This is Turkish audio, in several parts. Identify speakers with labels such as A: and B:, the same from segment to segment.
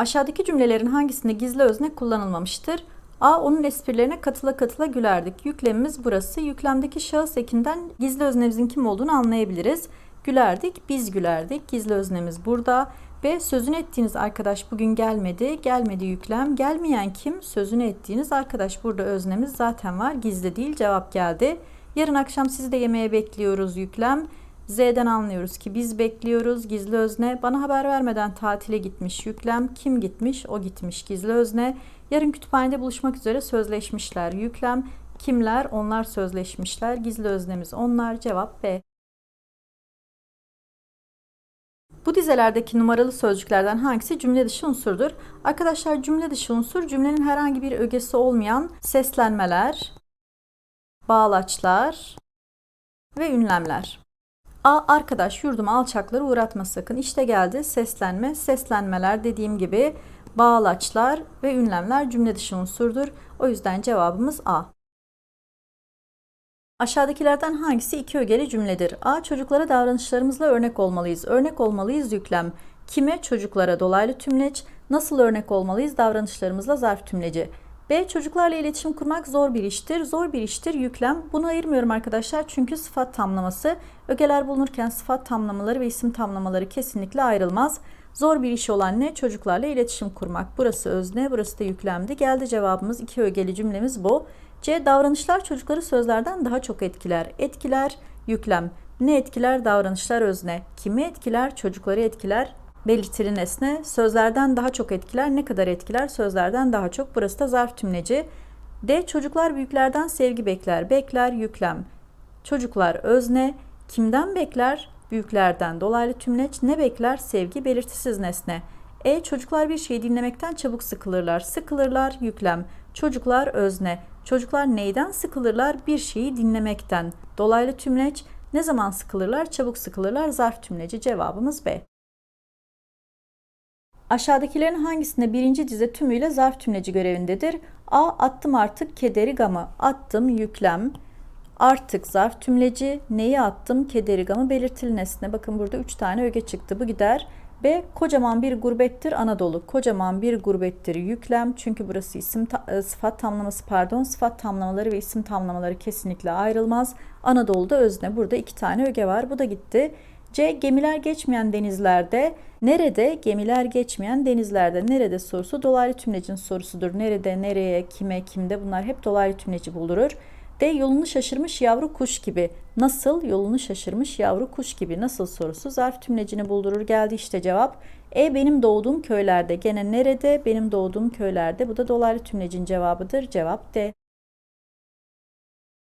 A: Aşağıdaki cümlelerin hangisinde gizli özne kullanılmamıştır? A. Onun esprilerine katıla katıla gülerdik. Yüklemimiz burası. Yüklemdeki şahıs ekinden gizli öznemizin kim olduğunu anlayabiliriz. Gülerdik, biz gülerdik. Gizli öznemiz burada. B. Sözünü ettiğiniz arkadaş bugün gelmedi. Gelmedi yüklem. Gelmeyen kim? Sözünü ettiğiniz arkadaş. Burada öznemiz zaten var. Gizli değil. Cevap geldi. Yarın akşam sizi de yemeğe bekliyoruz yüklem. Z'den anlıyoruz ki biz bekliyoruz gizli özne. Bana haber vermeden tatile gitmiş yüklem. Kim gitmiş? O gitmiş gizli özne. Yarın kütüphanede buluşmak üzere sözleşmişler yüklem. Kimler? Onlar sözleşmişler. Gizli öznemiz onlar. Cevap B. Bu dizelerdeki numaralı sözcüklerden hangisi cümle dışı unsurdur? Arkadaşlar cümle dışı unsur cümlenin herhangi bir ögesi olmayan seslenmeler, bağlaçlar ve ünlemler. A. Arkadaş yurduma alçakları uğratma sakın. İşte geldi seslenme. Seslenmeler dediğim gibi bağlaçlar ve ünlemler cümle dışı unsurdur. O yüzden cevabımız A. Aşağıdakilerden hangisi iki ögeli cümledir? A. Çocuklara davranışlarımızla örnek olmalıyız. Örnek olmalıyız yüklem. Kime? Çocuklara dolaylı tümleç. Nasıl örnek olmalıyız? Davranışlarımızla zarf tümleci. B. Çocuklarla iletişim kurmak zor bir iştir. Zor bir iştir yüklem. Bunu ayırmıyorum arkadaşlar çünkü sıfat tamlaması. Ögeler bulunurken sıfat tamlamaları ve isim tamlamaları kesinlikle ayrılmaz. Zor bir iş olan ne? Çocuklarla iletişim kurmak. Burası özne, burası da yüklemdi. Geldi cevabımız iki ögeli cümlemiz bu. C. Davranışlar çocukları sözlerden daha çok etkiler. Etkiler, yüklem. Ne etkiler? Davranışlar özne. Kimi etkiler? Çocukları etkiler. Belirtili nesne. Sözlerden daha çok etkiler. Ne kadar etkiler? Sözlerden daha çok. Burası da zarf tümleci. D. Çocuklar büyüklerden sevgi bekler. Bekler, yüklem. Çocuklar özne. Kimden bekler? Büyüklerden. Dolaylı tümleç. Ne bekler? Sevgi, belirtisiz nesne. E. Çocuklar bir şeyi dinlemekten çabuk sıkılırlar. Sıkılırlar, yüklem. Çocuklar özne. Çocuklar neyden sıkılırlar? Bir şeyi dinlemekten. Dolaylı tümleç. Ne zaman sıkılırlar? Çabuk sıkılırlar. Zarf tümleci. Cevabımız B. Aşağıdakilerin hangisinde birinci dize tümüyle zarf tümleci görevindedir? A. Attım artık kederi gamı. Attım yüklem. Artık zarf tümleci. Neyi attım? Kederi gamı belirtili nesne. Bakın burada 3 tane öge çıktı. Bu gider. B. Kocaman bir gurbettir Anadolu. Kocaman bir gurbettir yüklem. Çünkü burası isim ta- e, sıfat tamlaması pardon. Sıfat tamlamaları ve isim tamlamaları kesinlikle ayrılmaz. Anadolu'da özne. Burada iki tane öge var. Bu da gitti. C. Gemiler geçmeyen denizlerde. Nerede? Gemiler geçmeyen denizlerde. Nerede sorusu dolaylı tümlecin sorusudur. Nerede, nereye, kime, kimde bunlar hep dolaylı tümleci bulurur. D. Yolunu şaşırmış yavru kuş gibi. Nasıl? Yolunu şaşırmış yavru kuş gibi. Nasıl sorusu zarf tümlecini buldurur. Geldi işte cevap. E. Benim doğduğum köylerde. Gene nerede? Benim doğduğum köylerde. Bu da dolaylı tümlecin cevabıdır. Cevap D.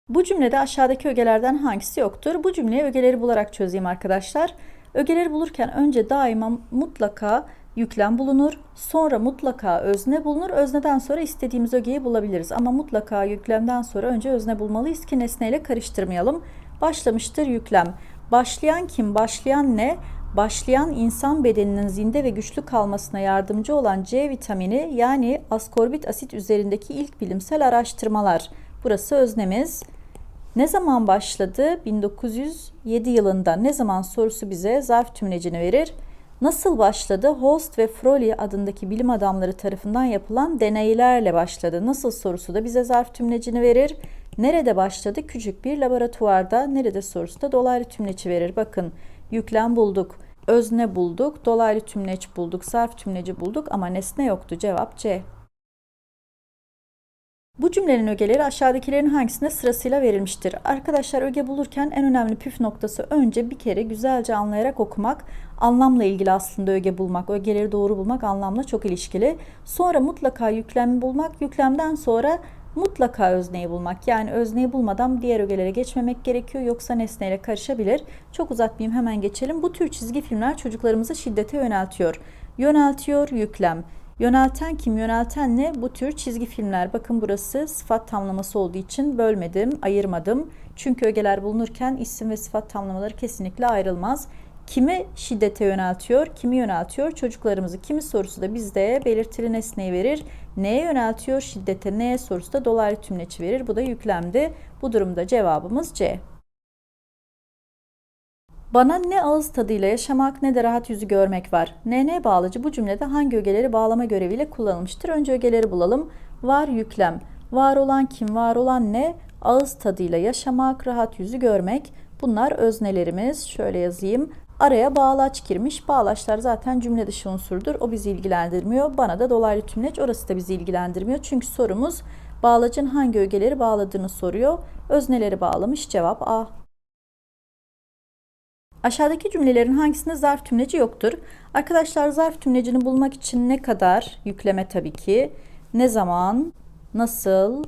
A: Bu cümlede aşağıdaki ögelerden hangisi yoktur? Bu cümleyi ögeleri bularak çözeyim arkadaşlar. Ögeleri bulurken önce daima mutlaka yüklem bulunur. Sonra mutlaka özne bulunur. Özneden sonra istediğimiz ögeyi bulabiliriz. Ama mutlaka yüklemden sonra önce özne bulmalıyız ki nesneyle karıştırmayalım. Başlamıştır yüklem. Başlayan kim? Başlayan ne? Başlayan insan bedeninin zinde ve güçlü kalmasına yardımcı olan C vitamini yani askorbik asit üzerindeki ilk bilimsel araştırmalar. Burası öznemiz. Ne zaman başladı? 1907 yılında. Ne zaman sorusu bize zarf tümlecini verir. Nasıl başladı? Holst ve Froley adındaki bilim adamları tarafından yapılan deneylerle başladı. Nasıl sorusu da bize zarf tümlecini verir. Nerede başladı? Küçük bir laboratuvarda. Nerede sorusu da dolaylı tümleci verir. Bakın yüklem bulduk, özne bulduk, dolaylı tümleç bulduk, zarf tümleci bulduk ama nesne yoktu. Cevap C. Bu cümlenin ögeleri aşağıdakilerin hangisinde sırasıyla verilmiştir? Arkadaşlar öge bulurken en önemli püf noktası önce bir kere güzelce anlayarak okumak. Anlamla ilgili aslında öge bulmak, ögeleri doğru bulmak anlamla çok ilişkili. Sonra mutlaka yüklemi bulmak, yüklemden sonra mutlaka özneyi bulmak. Yani özneyi bulmadan diğer ögelere geçmemek gerekiyor yoksa nesneyle karışabilir. Çok uzatmayayım hemen geçelim. Bu tür çizgi filmler çocuklarımızı şiddete yöneltiyor. Yöneltiyor yüklem. Yönelten kim? Yönelten ne? Bu tür çizgi filmler. Bakın burası sıfat tamlaması olduğu için bölmedim, ayırmadım. Çünkü ögeler bulunurken isim ve sıfat tamlamaları kesinlikle ayrılmaz. Kimi şiddete yöneltiyor? Kimi yöneltiyor? Çocuklarımızı. Kimi sorusu da bizde belirtili nesneyi verir. Neye yöneltiyor? Şiddete. Neye sorusu da dolaylı tümleci verir. Bu da yüklemdi. Bu durumda cevabımız C. Bana ne ağız tadıyla yaşamak ne de rahat yüzü görmek var. NN bağlacı bu cümlede hangi ögeleri bağlama göreviyle kullanılmıştır? Önce ögeleri bulalım. Var yüklem. Var olan kim? Var olan ne? Ağız tadıyla yaşamak, rahat yüzü görmek. Bunlar öznelerimiz. Şöyle yazayım. Araya bağlaç girmiş. Bağlaçlar zaten cümle dışı unsurdur. O bizi ilgilendirmiyor. Bana da dolaylı tümleç orası da bizi ilgilendirmiyor. Çünkü sorumuz bağlacın hangi ögeleri bağladığını soruyor. Özneleri bağlamış. Cevap A. Aşağıdaki cümlelerin hangisinde zarf tümleci yoktur? Arkadaşlar zarf tümlecini bulmak için ne kadar yükleme tabii ki, ne zaman, nasıl,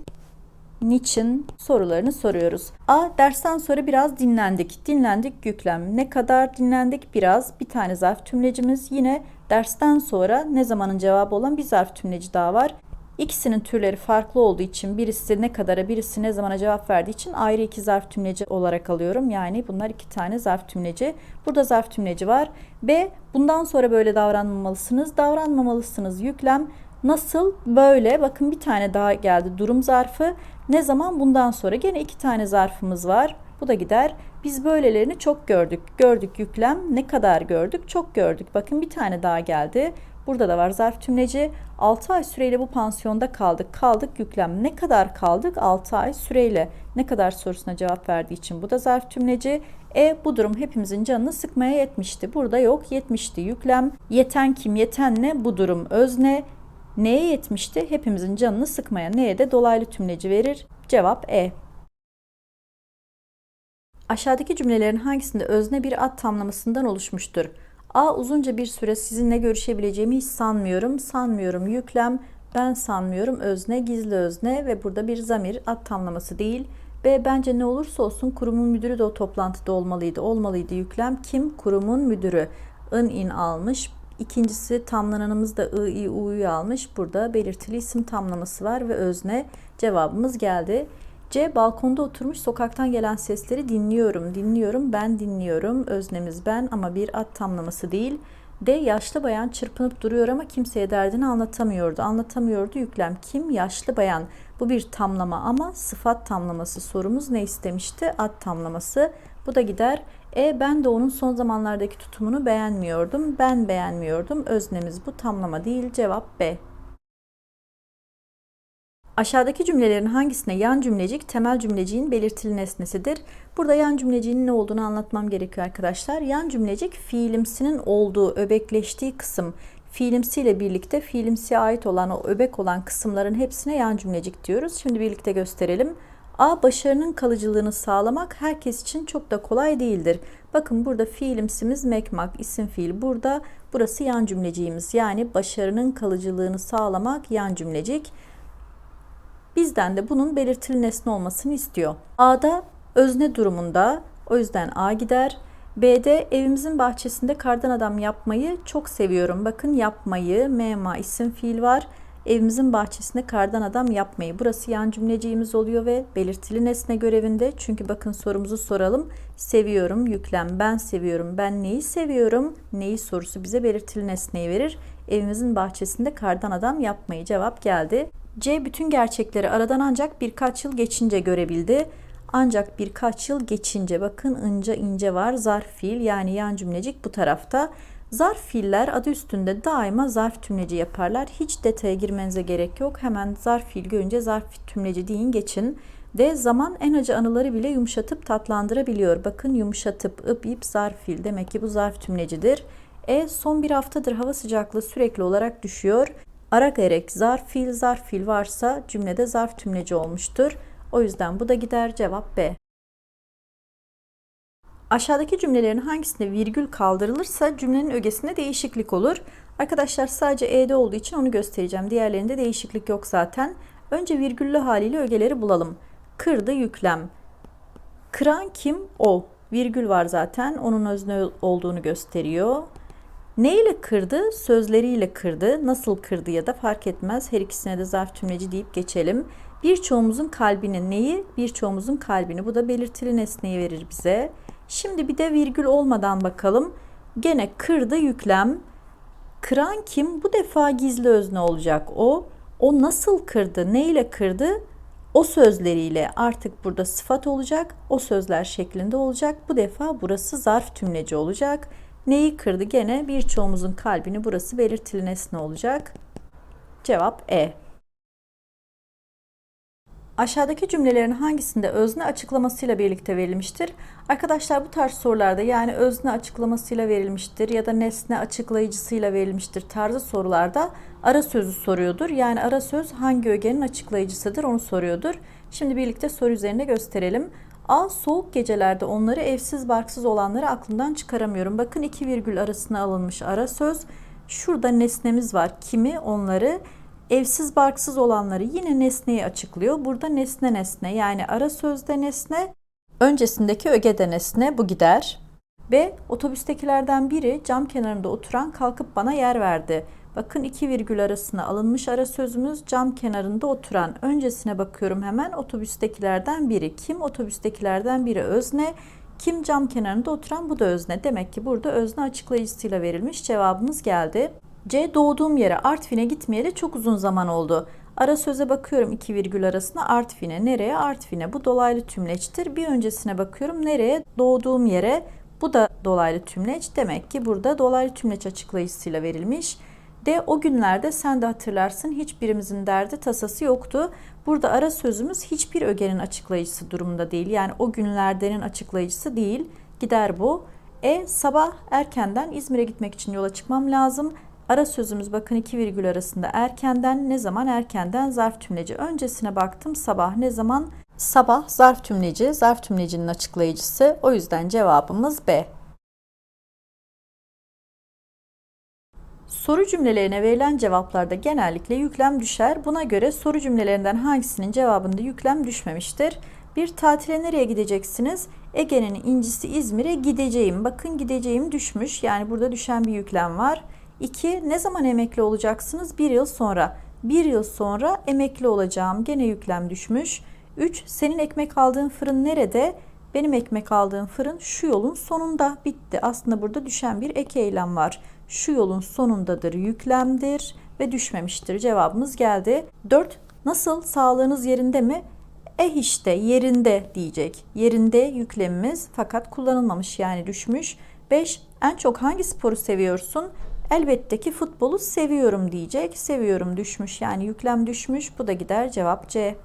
A: niçin sorularını soruyoruz. A. Dersten sonra biraz dinlendik. Dinlendik yüklem. Ne kadar dinlendik? Biraz. Bir tane zarf tümlecimiz. Yine dersten sonra ne zamanın cevabı olan bir zarf tümleci daha var. İkisinin türleri farklı olduğu için birisi ne kadara birisi ne zamana cevap verdiği için ayrı iki zarf tümleci olarak alıyorum. Yani bunlar iki tane zarf tümleci. Burada zarf tümleci var. B. Bundan sonra böyle davranmamalısınız. Davranmamalısınız yüklem. Nasıl? Böyle. Bakın bir tane daha geldi. Durum zarfı. Ne zaman? Bundan sonra. Gene iki tane zarfımız var. Bu da gider. Biz böylelerini çok gördük. Gördük yüklem. Ne kadar gördük? Çok gördük. Bakın bir tane daha geldi. Burada da var zarf tümleci. 6 ay süreyle bu pansiyonda kaldık. Kaldık yüklem. Ne kadar kaldık? 6 ay süreyle. Ne kadar sorusuna cevap verdiği için bu da zarf tümleci. E bu durum hepimizin canını sıkmaya yetmişti. Burada yok yetmişti yüklem. Yeten kim? Yeten ne? Bu durum özne. Neye yetmişti? Hepimizin canını sıkmaya. Neye de dolaylı tümleci verir? Cevap E. Aşağıdaki cümlelerin hangisinde özne bir ad tamlamasından oluşmuştur? A. Uzunca bir süre sizinle görüşebileceğimi hiç sanmıyorum. Sanmıyorum yüklem. Ben sanmıyorum özne, gizli özne ve burada bir zamir ad tamlaması değil. B. Bence ne olursa olsun kurumun müdürü de o toplantıda olmalıydı. Olmalıydı yüklem. Kim? Kurumun müdürü. In in almış. İkincisi tamlananımız da I, I, U'yu almış. Burada belirtili isim tamlaması var ve özne cevabımız geldi. C. Balkonda oturmuş sokaktan gelen sesleri dinliyorum, dinliyorum, ben dinliyorum. Öznemiz ben ama bir ad tamlaması değil. D. Yaşlı bayan çırpınıp duruyor ama kimseye derdini anlatamıyordu. Anlatamıyordu yüklem. Kim? Yaşlı bayan. Bu bir tamlama ama sıfat tamlaması. Sorumuz ne istemişti? Ad tamlaması. Bu da gider. E ben de onun son zamanlardaki tutumunu beğenmiyordum. Ben beğenmiyordum. Öznemiz bu tamlama değil. Cevap B. Aşağıdaki cümlelerin hangisine yan cümlecik temel cümleciğin belirtili nesnesidir? Burada yan cümleciğin ne olduğunu anlatmam gerekiyor arkadaşlar. Yan cümlecik fiilimsinin olduğu, öbekleştiği kısım. Fiilimsiyle birlikte fiilimsiye ait olan o öbek olan kısımların hepsine yan cümlecik diyoruz. Şimdi birlikte gösterelim. A. Başarının kalıcılığını sağlamak herkes için çok da kolay değildir. Bakın burada fiilimsimiz mekmak, isim fiil burada. Burası yan cümleciğimiz. Yani başarının kalıcılığını sağlamak yan cümlecik. Bizden de bunun belirtili nesne olmasını istiyor. A'da özne durumunda o yüzden A gider. B'de evimizin bahçesinde kardan adam yapmayı çok seviyorum. Bakın yapmayı, mema isim fiil var. Evimizin bahçesinde kardan adam yapmayı. Burası yan cümleciğimiz oluyor ve belirtili nesne görevinde. Çünkü bakın sorumuzu soralım. Seviyorum, yüklem, ben seviyorum. Ben neyi seviyorum? Neyi sorusu bize belirtili nesneyi verir. Evimizin bahçesinde kardan adam yapmayı cevap geldi. C bütün gerçekleri aradan ancak birkaç yıl geçince görebildi. Ancak birkaç yıl geçince bakın ince ince var zarf fiil yani yan cümlecik bu tarafta. Zarf fiiller adı üstünde daima zarf tümleci yaparlar. Hiç detaya girmenize gerek yok. Hemen zarf fiil görünce zarf tümleci deyin geçin. D zaman en acı anıları bile yumuşatıp tatlandırabiliyor. Bakın yumuşatıp ıp ip zarf fiil demek ki bu zarf tümlecidir. E son bir haftadır hava sıcaklığı sürekli olarak düşüyor. Ara gerek zarf fiil zarf fiil varsa cümlede zarf tümleci olmuştur. O yüzden bu da gider cevap B. Aşağıdaki cümlelerin hangisinde virgül kaldırılırsa cümlenin ögesinde değişiklik olur. Arkadaşlar sadece E'de olduğu için onu göstereceğim. Diğerlerinde değişiklik yok zaten. Önce virgüllü haliyle ögeleri bulalım. Kırdı yüklem. Kıran kim? O. Virgül var zaten. Onun özne olduğunu gösteriyor. Ne ile kırdı? Sözleriyle kırdı. Nasıl kırdı ya da fark etmez. Her ikisine de zarf tümleci deyip geçelim. Birçoğumuzun kalbini neyi? Birçoğumuzun kalbini. Bu da belirtili nesneyi verir bize. Şimdi bir de virgül olmadan bakalım. Gene kırdı yüklem. Kıran kim? Bu defa gizli özne olacak o. O nasıl kırdı? Ne ile kırdı? O sözleriyle artık burada sıfat olacak. O sözler şeklinde olacak. Bu defa burası zarf tümleci olacak. Neyi kırdı? Gene birçoğumuzun kalbini burası belirtili nesne olacak. Cevap E. Aşağıdaki cümlelerin hangisinde özne açıklamasıyla birlikte verilmiştir? Arkadaşlar bu tarz sorularda yani özne açıklamasıyla verilmiştir ya da nesne açıklayıcısıyla verilmiştir tarzı sorularda ara sözü soruyordur. Yani ara söz hangi ögenin açıklayıcısıdır onu soruyordur. Şimdi birlikte soru üzerinde gösterelim. A. Soğuk gecelerde onları evsiz barksız olanları aklımdan çıkaramıyorum. Bakın iki virgül arasına alınmış ara söz. Şurada nesnemiz var. Kimi? Onları. Evsiz barksız olanları yine nesneyi açıklıyor. Burada nesne nesne yani ara sözde nesne, öncesindeki ögede nesne bu gider. B. Otobüstekilerden biri cam kenarında oturan kalkıp bana yer verdi. Bakın iki virgül arasına alınmış ara sözümüz cam kenarında oturan. Öncesine bakıyorum hemen otobüstekilerden biri. Kim otobüstekilerden biri özne. Kim cam kenarında oturan bu da özne. Demek ki burada özne açıklayıcısıyla verilmiş cevabımız geldi. C. Doğduğum yere Artvin'e gitmeyeli çok uzun zaman oldu. Ara söze bakıyorum iki virgül arasına Artvin'e. Nereye? Artvin'e. Bu dolaylı tümleçtir. Bir öncesine bakıyorum. Nereye? Doğduğum yere. Bu da dolaylı tümleç. Demek ki burada dolaylı tümleç açıklayıcısıyla verilmiş. D. O günlerde sen de hatırlarsın hiçbirimizin derdi tasası yoktu. Burada ara sözümüz hiçbir ögenin açıklayıcısı durumunda değil. Yani o günlerdenin açıklayıcısı değil. Gider bu. E. Sabah erkenden İzmir'e gitmek için yola çıkmam lazım. Ara sözümüz bakın iki virgül arasında erkenden ne zaman erkenden zarf tümleci. Öncesine baktım sabah ne zaman sabah zarf tümleci zarf tümlecinin açıklayıcısı. O yüzden cevabımız B. Soru cümlelerine verilen cevaplarda genellikle yüklem düşer. Buna göre soru cümlelerinden hangisinin cevabında yüklem düşmemiştir? Bir tatile nereye gideceksiniz? Ege'nin incisi İzmir'e gideceğim. Bakın gideceğim düşmüş. Yani burada düşen bir yüklem var. 2. Ne zaman emekli olacaksınız? Bir yıl sonra. Bir yıl sonra emekli olacağım. Gene yüklem düşmüş. 3. Senin ekmek aldığın fırın nerede? Benim ekmek aldığım fırın şu yolun sonunda bitti. Aslında burada düşen bir ek eylem var. Şu yolun sonundadır yüklemdir ve düşmemiştir. Cevabımız geldi. 4. Nasıl? Sağlığınız yerinde mi? Eh işte yerinde diyecek. Yerinde yüklemimiz fakat kullanılmamış yani düşmüş. 5. En çok hangi sporu seviyorsun? Elbette ki futbolu seviyorum diyecek. Seviyorum düşmüş yani yüklem düşmüş. Bu da gider cevap C.